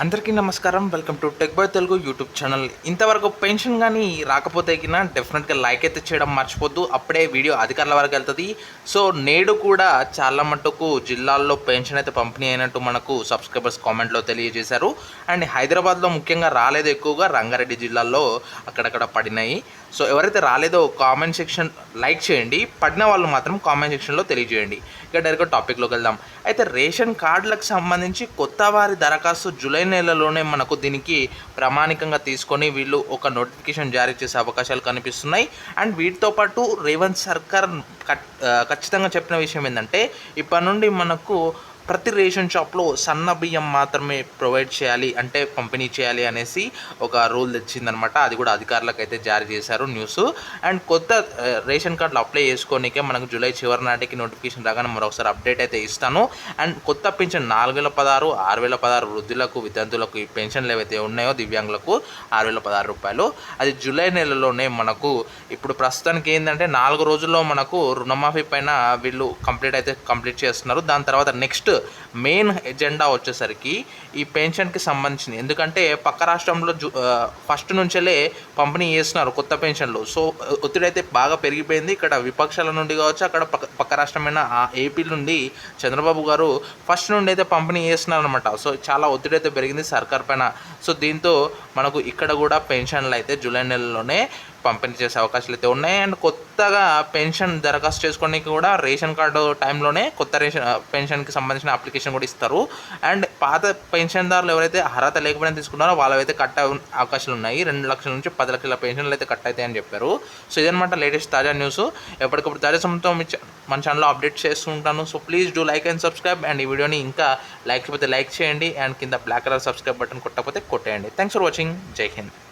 అందరికీ నమస్కారం. Welcome to tech boy Telugu YouTube channel. ఇంతవరకు పెన్షన్ కానీ రాకపోతే కినా డెఫినెట్గా లైక్ అయితే చేయడం మర్చిపోద్దు. అప్పుడే వీడియో అధికారుల వరకు వెళ్తుంది. సో నేడు కూడా చాలా మటుకు జిల్లాల్లో పెన్షన్ అయితే పంపిణీ అయినట్టు మనకు సబ్స్క్రైబర్స్ కామెంట్లో తెలియజేశారు. అండ్ హైదరాబాద్లో ముఖ్యంగా రాలేదు ఎక్కువగా రంగారెడ్డి జిల్లాల్లో అక్కడక్కడ పడినాయి. సో ఎవరైతే రాలేదో కామెంట్ సెక్షన్ లైక్ చేయండి. పడిన వాళ్ళు మాత్రం కామెంట్ సెక్షన్లో తెలియజేయండి. ఇక డైరెక్ట్గా టాపిక్లోకి వెళ్దాం. అయితే రేషన్ కార్డులకు సంబంధించి కొత్త వారి దరఖాస్తు జూలై నెలలోనే మనకు దీనికి ప్రామాణికంగా తీసుకొని వీళ్ళు ఒక నోటిఫికేషన్ జారీ చేసే అవకాశాలు కనిపిస్తున్నాయి. అండ్ వీటితో పాటు రేవంత్ సర్కార్ ఖచ్చితంగా చెప్పిన విషయం ఏంటంటే ఇప్పటి నుండి మనకు ప్రతి రేషన్ షాప్లో సన్న బియ్యం మాత్రమే ప్రొవైడ్ చేయాలి అంటే పంపిణీ చేయాలి అనేసి ఒక రూల్ తెచ్చిందనమాట. అది కూడా అధికారులకు అయితే జారీ చేశారు న్యూస్. అండ్ కొత్త రేషన్ కార్డులు అప్లై చేసుకోనికే మనకు జూలై చివరి నాటికి నోటిఫికేషన్ రాగానే మరొకసారి అప్డేట్ అయితే ఇస్తాను. అండ్ కొత్త పెన్షన్ నాలుగు వేల పదహారు ఆరు వేల పదహారు వృద్ధులకు విద్యార్థులకు ఈ పెన్షన్లు ఏవైతే ఉన్నాయో దివ్యాంగులకు ఆరు వేల పదహారు రూపాయలు. అది జూలై నెలలోనే మనకు ఇప్పుడు ప్రస్తుతానికి ఏంటంటే నాలుగు రోజుల్లో మనకు రుణమాఫీ పైన వీళ్ళు కంప్లీట్ అయితే కంప్లీట్ చేస్తున్నారు. దాని తర్వాత నెక్స్ట్ మెయిన్ ఎజెండా వచ్చేసరికి ఈ పెన్షన్కి సంబంధించింది ఎందుకంటే పక్క రాష్ట్రంలో జూ ఫస్ట్ నుంచెలే పంపిణీ చేస్తున్నారు కొత్త పెన్షన్లు సో ఒత్తిడి అయితే బాగా పెరిగిపోయింది. ఇక్కడ విపక్షాల నుండి కావచ్చు అక్కడ పక్క పక్క రాష్ట్రమైన ఆ ఏపీ నుండి చంద్రబాబు గారు ఫస్ట్ నుండి అయితే పంపిణీ చేస్తున్నారనమాట సో చాలా ఒత్తిడి అయితే పెరిగింది సర్కార్ పైన. సో దీంతో మనకు ఇక్కడ కూడా పెన్షన్లు అయితే జూలై నెలలోనే పంపిణీ చేసే అవకాశాలు అయితే ఉన్నాయి. అండ్ కొత్తగా పెన్షన్ దరఖాస్తు చేసుకోవడానికి కూడా రేషన్ కార్డు టైంలోనే కొత్త రేషన్ పెన్షన్కి సంబంధించిన అప్లికేషన్ కూడా ఇస్తారు. అండ్ పాత పెన్షన్దారులు ఎవరైతే అర్హత లేకపోయినా తీసుకున్నారో వాళ్ళైతే కట్ అవకాశాలు ఉన్నాయి. రెండు లక్షల నుంచి పది లక్షల పెన్షన్లు అయితే కట్ అవుతాయని చెప్పారు. సో ఇదనమాట లేటెస్ట్ తాజా న్యూస్. ఎప్పటికప్పుడు తాజా సమయంతో మన ఛానల్లో అప్డేట్ చేస్తూ ఉంటాను. So please do like and subscribe. And ఈ వీడియోని ఇంకా లైక్ చేయకపోతే లైక్ చేయండి. అండ్ కింద బ్లాక్ కలర్ సబ్స్క్రైబ్ బటన్ కొట్టకపోతే కొట్టేయండి. Thanks for watching. Jai Hind.